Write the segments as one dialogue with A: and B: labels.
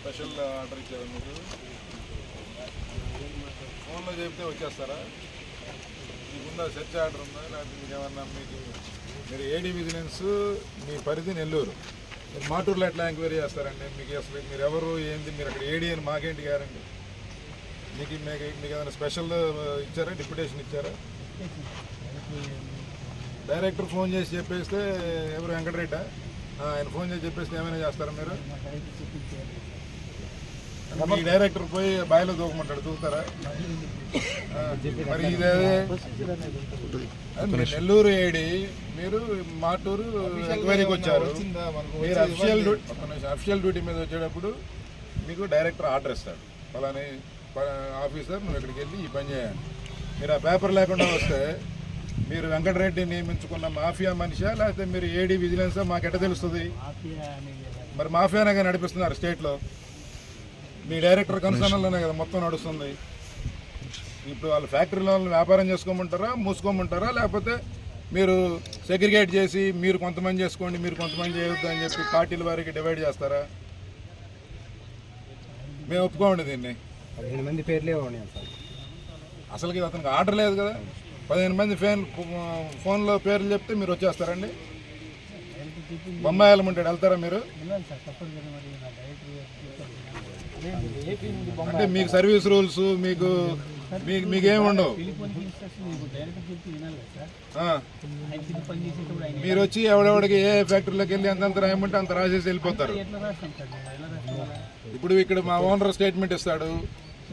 A: Special order ఇచ్చారు మీరు. ఫోన్లో చెప్తే వచ్చేస్తారా? మీకుందా సెర్చ్ ఆర్డర్ ఉందా? లేకపోతే మీకు ఏమన్నా మీకు మీరు ఏడీ విజిలెన్స్ మీ పరిధి నెల్లూరు. మీరు మాటూరులో ఎట్లా ఎంక్వైరీ చేస్తారండి? మీకు అసలు మీరు ఎవరు ఏంది? మీరు అక్కడ ఏడీ అని మాకేంటి గారండి మీకు మీకు మీకు ఏమైనా స్పెషల్ ఇచ్చారా? డిప్యుటేషన్ ఇచ్చారా? డైరెక్టర్ ఫోన్ చేసి చెప్పేస్తే ఎవరు వెంకటరెడ్డా? ఆయన ఫోన్ చేసి చెప్పేస్తే ఏమైనా చేస్తారా మీరు? మీ డైరెక్టర్ పోయి బాయిలో దూకమంటాడు దూకుతారా? మరి ఇదే మీరు నెల్లూరు ఏడి మీరు మాటూరు ఎంక్వైరీకి వచ్చారు. మీరు అఫిషియల్ అఫిషియల్ డ్యూటీ మీద వచ్చేటప్పుడు మీకు డైరెక్టర్ ఆర్డర్ ఇస్తాడు. ఫలాని ఆఫీసర్ నువ్వు ఇక్కడికి వెళ్ళి ఈ పని చేయాలి. మీరు ఆ పేపర్ లేకుండా వస్తే మీరు వెంకటరెడ్డి నియమించుకున్న మాఫియా మనిషా లేకపోతే మీరు ఏడీ విజిలెన్సా? మాకు తెలుస్తుంది? మరి మాఫియానే నడిపిస్తున్నారు స్టేట్లో. మీ డైరెక్టర్ కన్సర్న్లోనే కదా మొత్తం నడుస్తుంది. ఇప్పుడు వాళ్ళ ఫ్యాక్టరీలో వ్యాపారం చేసుకోమంటారా మూసుకోమంటారా? లేకపోతే మీరు సెగ్రిగేట్ చేసి మీరు కొంతమంది చేసుకోండి మీరు కొంతమంది చేయొద్దు అని చెప్పి పార్టీల వారికి డివైడ్ చేస్తారా? మేము ఒప్పుకోండి దీన్ని.
B: పదిహేను మంది పేర్లే
A: అసలుకి అతనికి ఆర్డర్ లేదు కదా. పదిహేను మంది ఫోన్ ఫోన్లో పేర్లు చెప్తే మీరు వచ్చేస్తారండి. బొంబాయి వెళ్ళమంటాడు వెళ్తారా మీరు? అంటే మీకు సర్వీస్ రూల్స్ మీకు మీకు మీకేం ఉండవు? మీరు వచ్చి ఎవడెవడికి ఏ ఫ్యాక్టరీలోకి వెళ్ళి అంతంత రాయమంటే అంత రాసేసి వెళ్ళిపోతారు. ఇప్పుడు ఇక్కడ మా ఓనర్ స్టేట్మెంట్ ఇస్తాడు.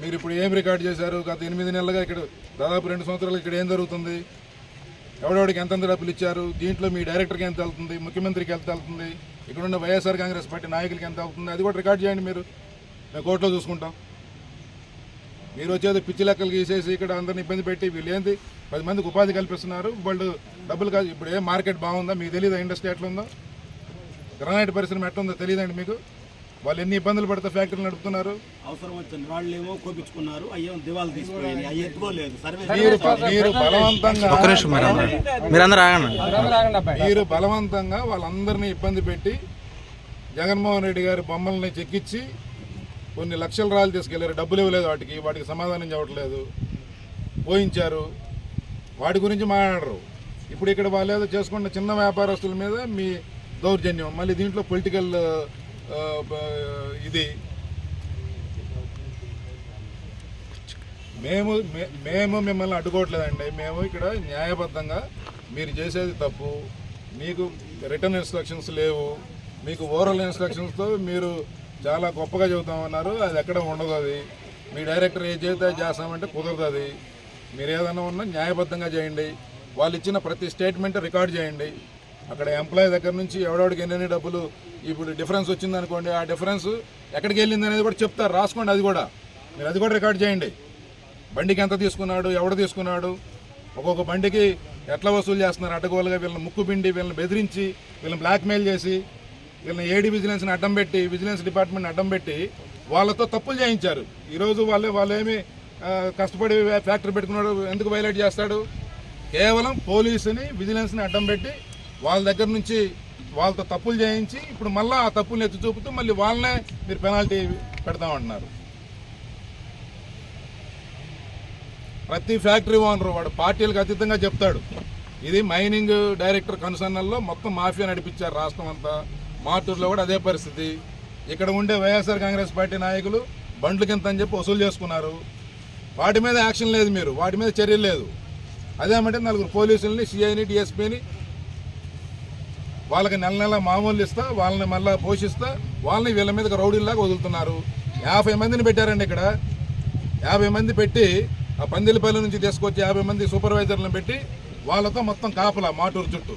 A: మీరు ఇప్పుడు ఏం రికార్డ్ చేశారు? గత ఎనిమిది నెలలుగా ఇక్కడ దాదాపు రెండు సంవత్సరాలు ఇక్కడ ఏం జరుగుతుంది? ఎవడెవడికి ఎంతెంత డబ్బులు ఇచ్చారు? దీంట్లో మీ డైరెక్టర్కి ఎంత వెళ్తుంది? ముఖ్యమంత్రికి ఎంత వెళ్తుంది? ఇక్కడ ఉన్న వైఎస్ఆర్ కాంగ్రెస్ పార్టీ నాయకులకి ఎంత అవుతుంది అది కూడా రికార్డ్ చేయండి మీరు. మేము కోర్టులో చూసుకుంటాం. మీరు వచ్చేది పిచ్చి లెక్కలు గీసేసి ఇక్కడ అందరిని ఇబ్బంది పెట్టి వీళ్ళు ఏంది? పది మందికి ఉపాధి కల్పిస్తున్నారు. వాళ్ళు డబ్బులు కాదు ఇప్పుడు ఏ మార్కెట్ బాగుందా? మీకు తెలియదా ఇండస్ట్రీ ఎట్లా ఉందో గ్రానైట్ పరిశ్రమ ఎట్లా ఉందో తెలియదండి మీకు? వాళ్ళు ఎన్ని ఇబ్బందులు పడితే ఫ్యాక్టరీలు నడుపుతున్నారు?
C: అవసరం కోపించుకున్నారు. అయ్యో దివాలు
A: మీరు మీరు బలవంతంగా
D: మీరు
A: బలవంతంగా వాళ్ళందరినీ ఇబ్బంది పెట్టి జగన్మోహన్ రెడ్డి గారి బొమ్మల్ని చెక్కిచ్చి కొన్ని లక్షల రాళ్ళు తీసుకెళ్ళారు. డబ్బులు ఇవ్వలేదు వాటికి. వాటికి సమాధానం చెప్పట్లేదు. పోయించారు. వాటి గురించి మాట్లాడరు. ఇప్పుడు ఇక్కడ వాళ్ళు ఏదో చేసుకున్న చిన్న వ్యాపారస్తుల మీద మీ దౌర్జన్యం. మళ్ళీ దీంట్లో పొలిటికల్ ఇది. మేము మే- మేము మిమ్మల్ని అడ్డుకోవట్లేదండి. మేము ఇక్కడ న్యాయబద్ధంగా మీరు చేసేది తప్పు. మీకు రిటర్న్ ఇన్స్ట్రక్షన్స్ లేవు. మీకు ఓరల్ ఇన్స్ట్రక్షన్స్తో మీరు చాలా గొప్పగా చెబుతామన్నారు. అది ఎక్కడ ఉండదు అది. మీ డైరెక్టర్ ఏ చేస్తే చేస్తామంటే కుదరదు అది మీరు ఏదైనా ఉన్నా న్యాయబద్ధంగా చేయండి. వాళ్ళు ఇచ్చిన ప్రతి స్టేట్మెంట్ రికార్డ్ చేయండి. అక్కడ ఎంప్లాయీ దగ్గర నుంచి ఎవడెవడికి ఎన్ని డబ్బులు ఇప్పుడు డిఫరెన్స్ వచ్చిందనుకోండి ఆ డిఫరెన్స్ ఎక్కడికి వెళ్ళింది అనేది కూడా చెప్తారు. రాసుకోండి అది కూడా. మీరు అది కూడా రికార్డ్ చేయండి. బండికి ఎంత తీసుకున్నాడు ఎవడు తీసుకున్నాడు? ఒక్కొక్క బండికి ఎట్లా వసూలు చేస్తున్నారు? అడ్డగోలుగా వీళ్ళని ముక్కు పిండి వీళ్ళని బెదిరించి వీళ్ళని బ్లాక్మెయిల్ చేసి వీళ్ళని ఏడీ విజిలెన్స్ని అడ్డం పెట్టి విజిలెన్స్ డిపార్ట్మెంట్ని అడ్డం పెట్టి వాళ్ళతో తప్పులు చేయించారు. ఈరోజు వాళ్ళే వాళ్ళేమి కష్టపడి ఫ్యాక్టరీ పెట్టుకున్నాడు ఎందుకు వైలేట్ చేస్తాడు? కేవలం పోలీసుని విజిలెన్స్ని అడ్డం పెట్టి వాళ్ళ దగ్గర నుంచి వాళ్ళతో తప్పులు చేయించి ఇప్పుడు మళ్ళీ ఆ తప్పులు ఎత్తి చూపుతూ మళ్ళీ వాళ్ళనే మీరు పెనాల్టీ పెడతామంటున్నారు. ప్రతి ఫ్యాక్టరీ ఓనర్ వాడు పార్టీలకు అతీతంగా చెప్తాడు. ఇది మైనింగ్ డైరెక్టర్ కన్సర్నల్లో మొత్తం మాఫియా నడిపించారు రాష్ట్రం అంతా. మాటూరులో కూడా అదే పరిస్థితి. ఇక్కడ ఉండే వైఎస్ఆర్ కాంగ్రెస్ పార్టీ నాయకులు బండ్లు కింద అని చెప్పి వసూలు చేసుకున్నారు. వాటి మీద యాక్షన్ లేదు మీరు. వాటి మీద చర్యలు లేదు. అదేమంటే నలుగురు పోలీసుల్ని సిఐని డిఎస్పీని వాళ్ళకి నెల నెల మామూలు ఇస్తా వాళ్ళని మళ్ళీ పోషిస్తా వాళ్ళని వీళ్ళ మీద రౌడీల్లాగా వదులుతున్నారు. యాభై మందిని పెట్టారండి ఇక్కడ. యాభై మంది పెట్టి ఆ పందిలపల్లి నుంచి తీసుకొచ్చి యాభై మంది సూపర్వైజర్లను పెట్టి వాళ్ళతో మొత్తం కాపలా మాటూరు చుట్టూ.